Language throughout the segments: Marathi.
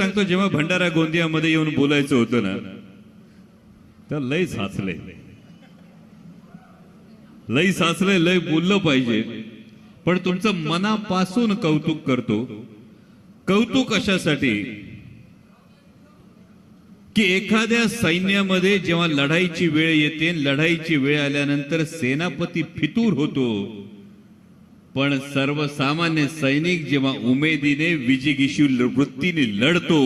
सांगतो जेव्हा भंडारा गोंदियामध्ये येऊन बोलायचं होतं ना तर लय साचले. लय साचलंय लय बोललं पाहिजे. पण तुमचं मनापासून कौतुक करतो. कौतुक अशासाठी की एखाद्या सैन्यामध्ये जेव्हा लढाईची वेळ येते लढाईची वेळ आल्यानंतर सेनापती फितूर होतो. पण सर्वसामान्य सैनिक जेव्हा उमेदीने विजिगिशू वृत्तीने लढतो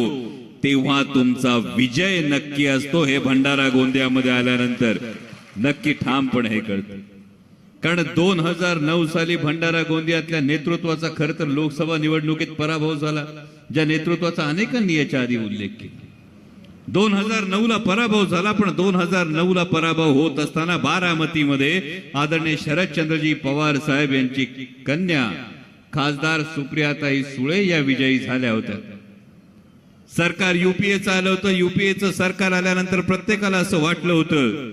तेव्हा तुमचा विजय नक्की असतो हे भंडारा गोंदियामध्ये आल्यानंतर. नक्की ठामपणे हे कळतं. कारण दोन हजार नऊ साली भंडारा गोंदियातल्या नेतृत्वाचा खर तर लोकसभा निवडणुकीत पराभव झाला ज्या नेतृत्वाचा अनेकांनी याच्या आधी उल्लेख केला. दोन हजार नऊ ला पराभव झाला पण दोन हजार नऊ ला पराभव होत असताना बारामतीमध्ये आदरणीय शरदचंद्रजी पवार साहेब यांची कन्या खासदार सुप्रियाताई सुळे या विजयी झाल्या होत्या. सरकार युपीएचं आलं होतं. युपीएचं सरकार आल्यानंतर प्रत्येकाला असं वाटलं होतं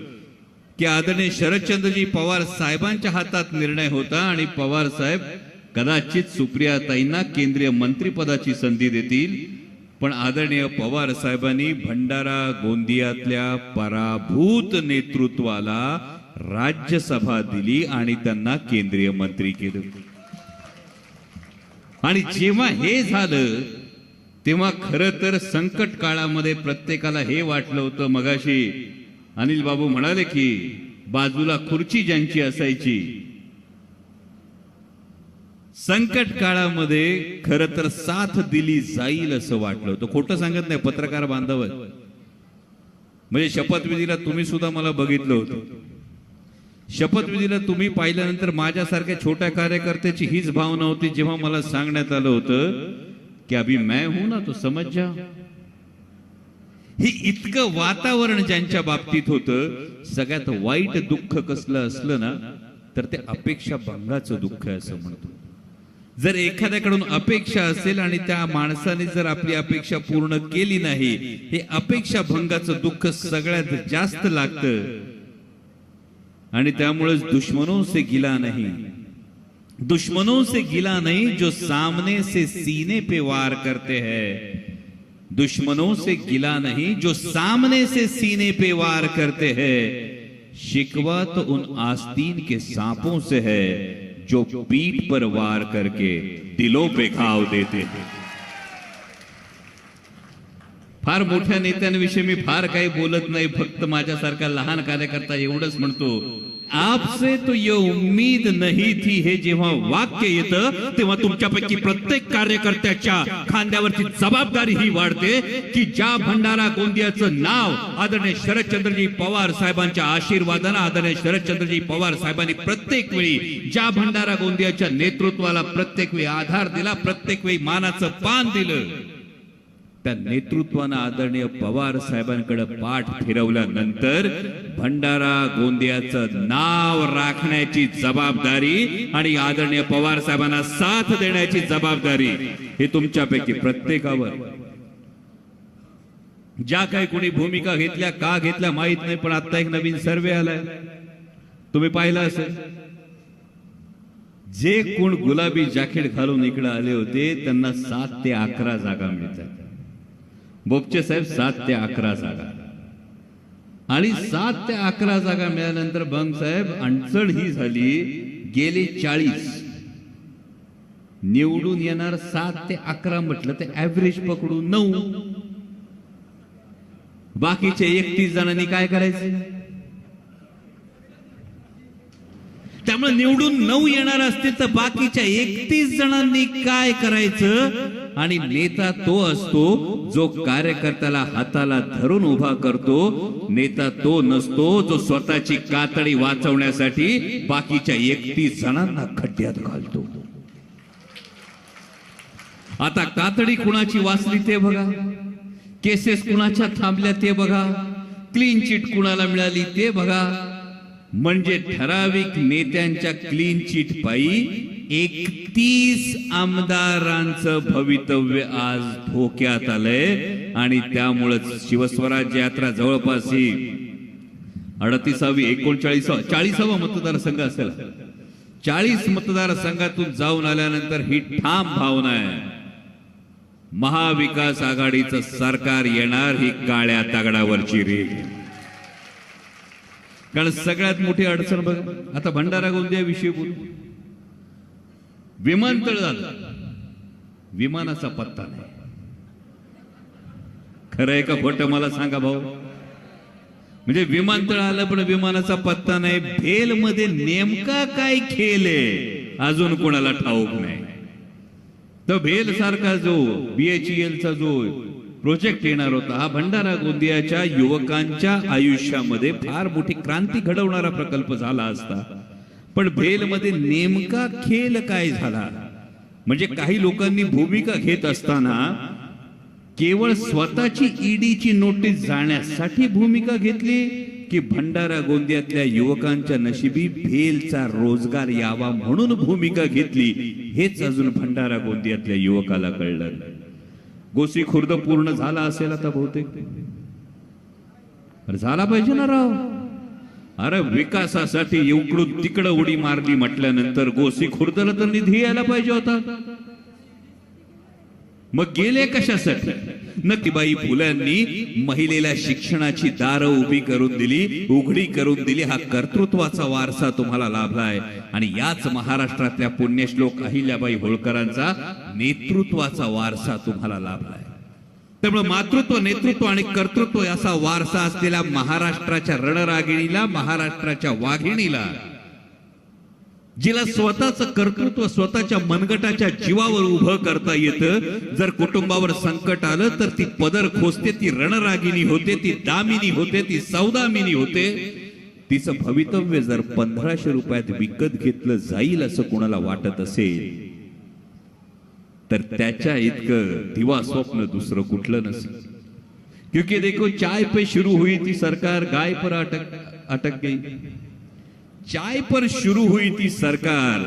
की आदरणीय शरदचंद्रजी पवार साहेबांच्या हातात निर्णय होता आणि पवार साहेब कदाचित सुप्रियाताईंना केंद्रीय मंत्रिपदाची संधी देतील. पण आदरणीय पवार साहेबांनी भंडारा गोंदियातल्या पराभूत नेतृत्वाला राज्यसभा दिली आणि त्यांना केंद्रीय मंत्री केलं. आणि जेव्हा हे झालं तेव्हा खर तर संकट काळामध्ये प्रत्येकाला हे वाटलं होतं मगाशी. अनिल बाबू म्हणाले की बाजूला खुर्ची ज्यांची असायची संकट काळामध्ये खर तर साथ दिली जाईल असं वाटलं. होतं खोटं सांगत नाही पत्रकार बांधव म्हणजे शपथविधीला तुम्ही सुद्धा मला बघितलं होतं. शपथविधीला तुम्ही पाहिल्यानंतर माझ्यासारख्या छोट्या कार्यकर्त्याची हीच भावना होती जेव्हा मला सांगण्यात आलं होतं की अभि मैं हूं ना तो समज जा. हे इतकं वातावरण ज्यांच्या बाबतीत होतं सगळ्यात वाईट दुःख कसलं असलं ना तर ते अपेक्षा भंगाचं दुःख आहे असं म्हणतो. जर एखाद्याकडून अपेक्षा असेल आणि त्या माणसाने जर आपली अपेक्षा पूर्ण केली नाही हे अपेक्षा भंगाचं दुःख सगळ्यात जास्त लागतं. आणि त्यामुळेच दुश्मनों से गिला नाही. दुश्मनों से गिला नहीं जो सामने से सीने पे वार करते हैं. दुश्मनों से गिला नहीं जो सामने से सीने पे वार करते हैं। शिकवा तो उन आस्तीन के सांपों से है। जो पीठ पर वार करके दिलों पे घाव देते हैं। फार मोठ्या नेत्यांविषयी मी फार काही बोलत नाही फक्त माझ्यासारखा लहान कार्यकर्ता एवढंच म्हणतो आपसे तो ये उम्मीद नहीं थी हे जेव्हा वाक्य येतं तेव्हा तुमच्यापैकी प्रत्येक कार्यकर्त्याच्या खांद्यावरची जबाबदारी ही वाढते की ज्या भंडारा गोंदियाचं नाव आदरणीय शरदचंद्रजी पवार साहेबांच्या आशीर्वादानं आदरणीय शरदचंद्रजी पवार साहेबांनी प्रत्येक वेळी ज्या भंडारा गोंदियाच्या नेतृत्वाला प्रत्येक वेळी आधार दिला प्रत्येक वेळी मानाचं पान दिलं. त्या नेतृत्वानं आदरणीय पवार साहेबांकडे पाठ फिरवल्यानंतर भंडारा गोंदियाचं नाव राखण्याची जबाबदारी आणि आदरणीय पवार साहेबांना साथ देण्याची जबाबदारी हे तुमच्यापैकी प्रत्येकावर. ज्या काही कोणी भूमिका घेतल्या का घेतल्या माहीत नाही पण आता एक नवीन सर्वे आलाय. तुम्ही पाहिला असेल. जे कोण गुलाबी जॅकेट घालून इकडे आले होते त्यांना सात ते अकरा जागा मिळतात. बोपचे साहेब सात ते अकरा जागा. आणि सात ते अकरा जागा मिळाल्यानंतर बंग साहेब अडचण ही झाली गेले चाळीस. निवडून येणार सात ते अकरा म्हटलं ते ऍव्हरेज पकडून नऊ. बाकीचे एकतीस जणांनी काय करायचं? त्यामुळे निवडून नऊ येणार असतील तर बाकीच्या एकतीस जणांनी काय करायचं? आणि नेता तो असतो जो कार्यकर्त्याला हाताला धरून उभा करतो. नेता तो नसतो जो स्वतःची कातडी वाचवण्यासाठी बाकीच्या एकतीस जणांना खड्ड्यात घालतो. आता कातडी कुणाची वाचली ते बघा. केसेस कुणाच्या थांबल्या ते बघा. क्लीन चिट कुणाला मिळाली ते बघा. म्हणजे ठराविक नेत्यांच्या क्लीन चिट पायी एकतीस आमदारांचं भवितव्य आज धोक्यात आलंय आणि त्यामुळेच शिवस्वराज्य यात्रा जवळपास ही अडतीसावी एकोणचाळीसावा चाळीसावा मतदारसंघ असेल. चाळीस मतदारसंघातून जाऊन आल्यानंतर ही ठाम भावना आहे. महाविकास आघाडीचं सरकार येणार ही काळ्या तगडावरची रेग कारण सगळ्यात मोठी अडचण बघा आता भंडारा गोंदियाविषयी बोलू. विमानतळ झालं. विमानाचा पत्ता नाही. खरं आहे का खोटं मला सांगा भाऊ? म्हणजे विमानतळ आलं पण विमानाचा पत्ता नाही. भेल मध्ये नेमका काय खेळ आहे? अजून कोणाला ठाऊक नाही. तर भेल सारखा जो बीएचईएलचा चा जो प्रोजेक्ट येणार होता. हा भंडारा गोंदियाच्या युवकांच्या आयुष्यामध्ये फार मोठी क्रांती घडवणारा प्रकल्प झाला असता. पण भेलमध्ये नेमका खेल काय झाला? म्हणजे काही लोकांनी भूमिका घेत असताना केवळ स्वतःची ईडीची नोटीस जाण्यासाठी भूमिका घेतली की भंडारा गोंदियातल्या युवकांच्या नशिबी भेलचा रोजगार यावा म्हणून भूमिका घेतली हेच अजून भंडारा गोंदियातल्या युवकाला कळलं. नाही. गोसी खुर्द पूर्ण झाला असेल आता बहुतेक. झाला पाहिजे ना राव. अरे विकासासाठी इकडून तिकडं उडी मारली म्हटल्यानंतर गोसी खुर्दला तर निधी यायला पाहिजे होता. मग गेले कशासाठी? नक्कीबाई फुल्यांनी महिलेला शिक्षणाची दारं उभी करून दिली उघडी करून दिली. हा कर्तृत्वाचा वारसा तुम्हाला लाभलाय. आणि याच महाराष्ट्रातल्या पुण्यश्लोक अहिल्याबाई होळकरांचा नेतृत्वाचा वारसा तुम्हाला लाभलाय. त्यामुळे मातृत्व नेतृत्व आणि कर्तृत्व असा वारसा असलेल्या महाराष्ट्राच्या रणरागिणीला महाराष्ट्राच्या वाघिणीला जिला स्वतःचं कर्तृत्व स्वतःच्या मनगटाच्या जीवावर उभं करता येतं. जर कुटुंबावर संकट आलं तर ती पदर खोसते ती रणरागिनी होते ती दामिनी होते ती सौदामिनी होते. तिचं भवितव्य जर पंधराशे रुपयात विकत घेतलं जाईल असं कोणाला वाटत असेल तर त्याच्या इतकं दिवा स्वप्न दुसरं कुठलं नसेल. क्योंकि देखो चाय पे शुरू हुई थी सरकार गाय पर अटक अटक गई. चाय पर शुरू हुई थी सरकार,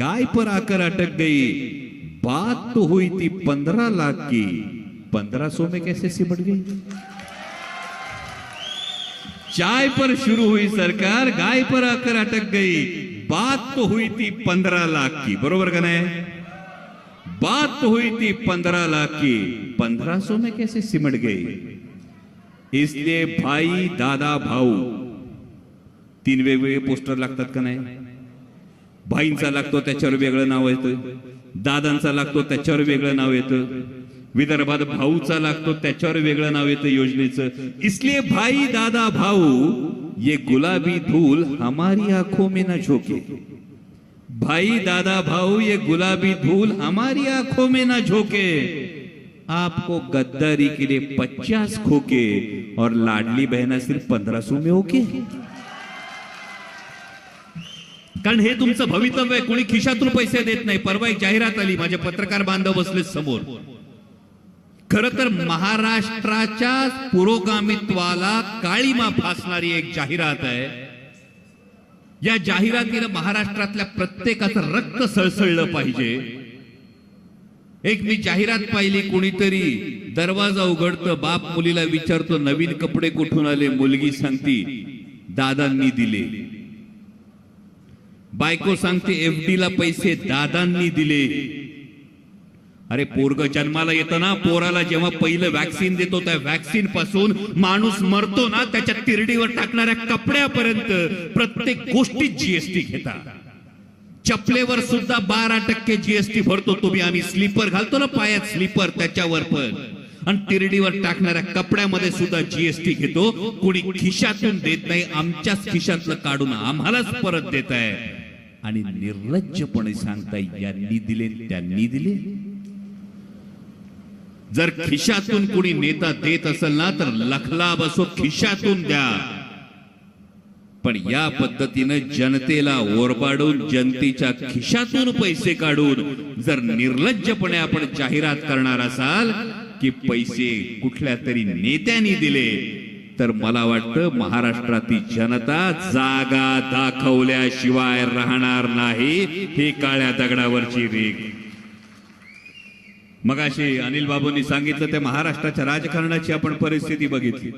गाय पर आकर अटक गई। बात तो हुई थी पंद्रह लाख की। पंद्रह सौ में कैसे सिमट गई? चाय पर शुरू हुई सरकार, गाय पर आकर अटक गई। बात तो हुई थी पंद्रह लाख की, बरोबर का बात तो हुई थी पंद्रह लाख की। पंद्रह सौ में कैसे सिमट गई? इसलिए भाई, दादा, भाऊ तीन वेगवेगळे पोस्टर लागतात का नाही? भाईंचा लागतो त्याच्यावर वेगळं नाव येतं. दादांचा लागतो त्याच्यावर वेगळं नाव येतं. विदर्भात भाऊचा लागतो त्याच्यावर वेगळं नाव येतं योजनेचं. इसलिए भाई दादा भाऊ ये गुलाबी धूल हमारी आंखों में ना झोके. भाई दादा भाऊ ये गुलाबी धूल हमारी आंखों में ना झोके. आपको गद्दारी के लिए पचास खोके और लाडली बहना सिर्फ पंद्रह सौ में ओके कारण हे तुमचं भवितव्य आहे. कोणी खिशातून पैसे देत नाही. परवा एक जाहिरात आली. माझे पत्रकार बांधव बसले समोर. खर तर महाराष्ट्राच्या पुरोगामित्वाला काळीमा फासणारी एक जाहिरात आहे. या जाहिरातीनं महाराष्ट्रातल्या प्रत्येकाचं रक्त सळसळलं पाहिजे. एक मी जाहिरात पाहिली कोणीतरी दरवाजा उघडतं बाप मुलीला विचारतो नवीन कपडे कुठून आले? मुलगी सांगती दादांनी दिले. बायको सांगते एफडी ला पैसे दादांनी दिले. अरे पोरग जन्माला येतं ना पोराला जेव्हा पहिलं वॅक्सिन देतो त्या वॅक्सिनपासून माणूस मरतो ना त्याच्या तिरडीवर टाकणाऱ्या कपड्यापर्यंत प्रत्येक गोष्टीत जीएसटी घेतात. चपलेवर सुद्धा बारा टक्के जीएसटी भरतो तुम्ही. आम्ही स्लीपर घालतो ना पायात स्लीपर त्याच्यावर पण. आणि तिरडीवर टाकणाऱ्या कपड्यामध्ये सुद्धा जीएसटी घेतो. कोणी खिशातून देत नाही आमच्याच खिशातलं काढून. आम्हालाच परत देत आहे आणि निर्लज्जपणे सांगता यांनी दिले त्यांनी दिले. जर खिशातून कोणी नेता देत असेल ना तर लखला बसो खिशातून द्या. पण या पद्धतीनं जनतेला ओरबाडून जनतेच्या खिशातून पैसे काढून जर निर्लज्जपणे आपण जाहिरात करणार असाल की पैसे कुठल्या तरी नेत्यांनी दिले तर मला वाटतं महाराष्ट्रातील जनता जागा दाखवल्याशिवाय राहणार नाही ही काळ्या दगडावरची रेग मगाशी अनिल बाबूंनी सांगितलं त्या महाराष्ट्राच्या राजकारणाची आपण परिस्थिती बघितली.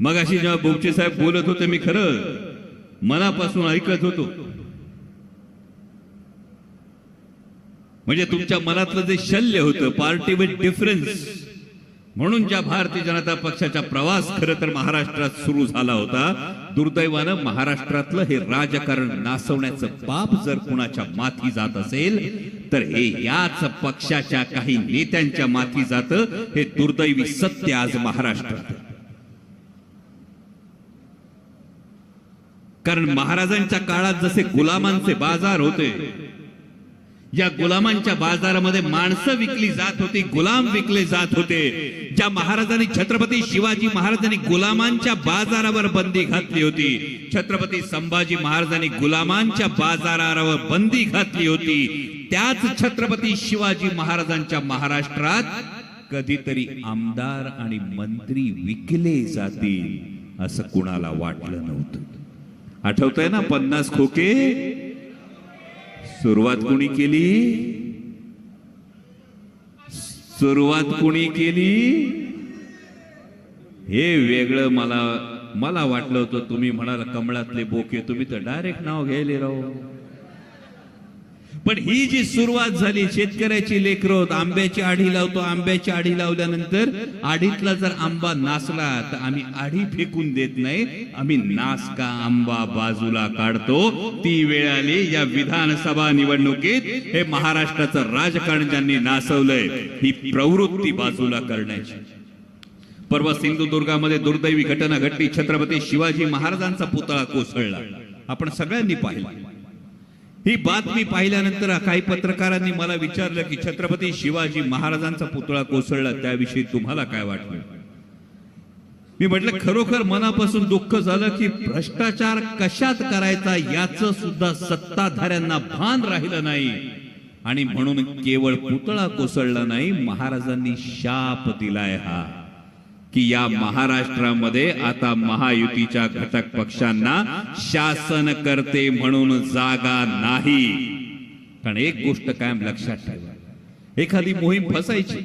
मगाशी जेव्हा बोबचे साहेब बोलत होते मी खरं मनापासून ऐकत होतो. म्हणजे तुमच्या मनातलं जे शल्य होतं पार्टी विथ डिफरन्स म्हणून ज्या भारतीय जनता पक्षाचा प्रवास खरं तर महाराष्ट्रात सुरू झाला होता दुर्दैवानं महाराष्ट्रातलं हे राजकारण नासवण्याचं पाप जर कुणाच्या माथी जात असेल तर हे याच पक्षाच्या काही नेत्यांच्या माथी जातं हे दुर्दैवी सत्य आज महाराष्ट्रात. कारण महाराजांच्या काळात जसे गुलामांचे बाजार होते या गुलामांच्या बाजारामध्ये माणसं विकली जात होती गुलाम विकले जात होते ज्या महाराजांनी छत्रपती शिवाजी महाराजांनी गुलामांच्या बाजारावर बंदी घातली होती छत्रपती संभाजी महाराजांनी गुलामांच्या बाजारावर बंदी घातली होती त्याच छत्रपती शिवाजी महाराजांच्या महाराष्ट्रात कधीतरी आमदार आणि मंत्री विकले जातील असं कुणाला वाटलं नव्हतं. आठवतंय ना पन्नास खोके? सुरुवात कोणी केली? सुरुवात कोणी केली? हे वेगळं मला मला वाटलं होतं तुम्ही म्हणाल कमळातले बोके तुम्ही तर डायरेक्ट नाव घ्यायले राहू पण ही जी सुरुवात झाली शेतकऱ्याची लेकरं आंब्याची आढी लावतो आंब्याची आढी लावल्यानंतर आढीतला जर आंबा नासला तर आम्ही आढी फेकून देत नाही. आम्ही नासका आंबा बाजूला काढतो. ती वेळ आली या विधानसभा निवडणुकीत. हे महाराष्ट्राचं राजकारण ज्यांनी नासवलंय ही प्रवृत्ती बाजूला करण्याची. परवा सिंधुदुर्गामध्ये दुर्दैवी घटना घडली. छत्रपती शिवाजी महाराजांचा पुतळा कोसळला. आपण सगळ्यांनी पाहिला. ही बातमी पाहिल्यानंतर काही पत्रकारांनी मला विचारलं की छत्रपती शिवाजी महाराजांचा पुतळा कोसळला त्याविषयी तुम्हाला काय वाटलं मी म्हटलं खरोखर मनापासून दुःख झालं की भ्रष्टाचार कशात करायचा याच सुद्धा सत्ताधाऱ्यांना भान राहिलं नाही. आणि म्हणून केवळ पुतळा कोसळला नाही महाराजांनी शाप दिलाय हा. की या महाराष्ट्रामध्ये आता महायुतीच्या घटक पक्षांना शासन करते म्हणून जागा नाही. कारण एक गोष्ट कायम लक्षात ठेवा. एखादी मोहीम फसायची.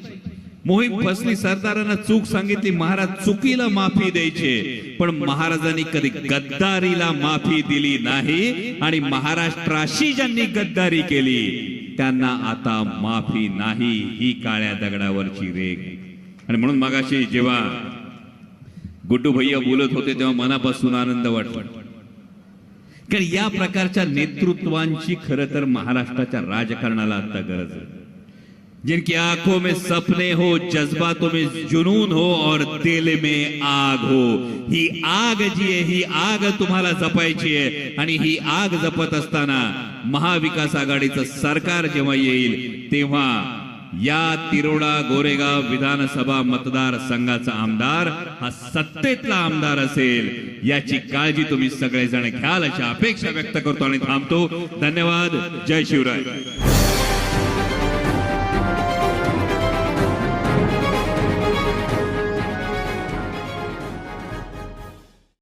मोहीम फसली सरदारांना चूक सांगितली महाराज चुकीला माफी द्यायचे. पण महाराजांनी कधी गद्दारीला माफी दिली नाही आणि महाराष्ट्राशी ज्यांनी गद्दारी केली त्यांना आता माफी नाही ही काळ्या दगडावरची रेग आणि म्हणून मागाशी जेव्हा गुड्डू भैया बोलत होते तेव्हा मनापासून आनंद वाटला कारण या प्रकारच्या नेतृत्वांची खरं तर महाराष्ट्राच्या राजकारणाला आता गरज आहे. जिनकी आंखों में सपने हो जज्बातों में जुनून हो और दिल में आग हो ही आग जी आहे ही आग तुम्हाला जपायची आहे. आणि ही आग जपत असताना महाविकास आघाडीचं सरकार जेव्हा येईल तेव्हा या तिरोडा गोरेगाव विधानसभा मतदार संघाचा आमदार हा सत्तेतला आमदार असेल याची काळजी तुम्ही सगळेजण घ्याल अशी अपेक्षा व्यक्त करतो आणि थांबतो. धन्यवाद. जय शिवराय.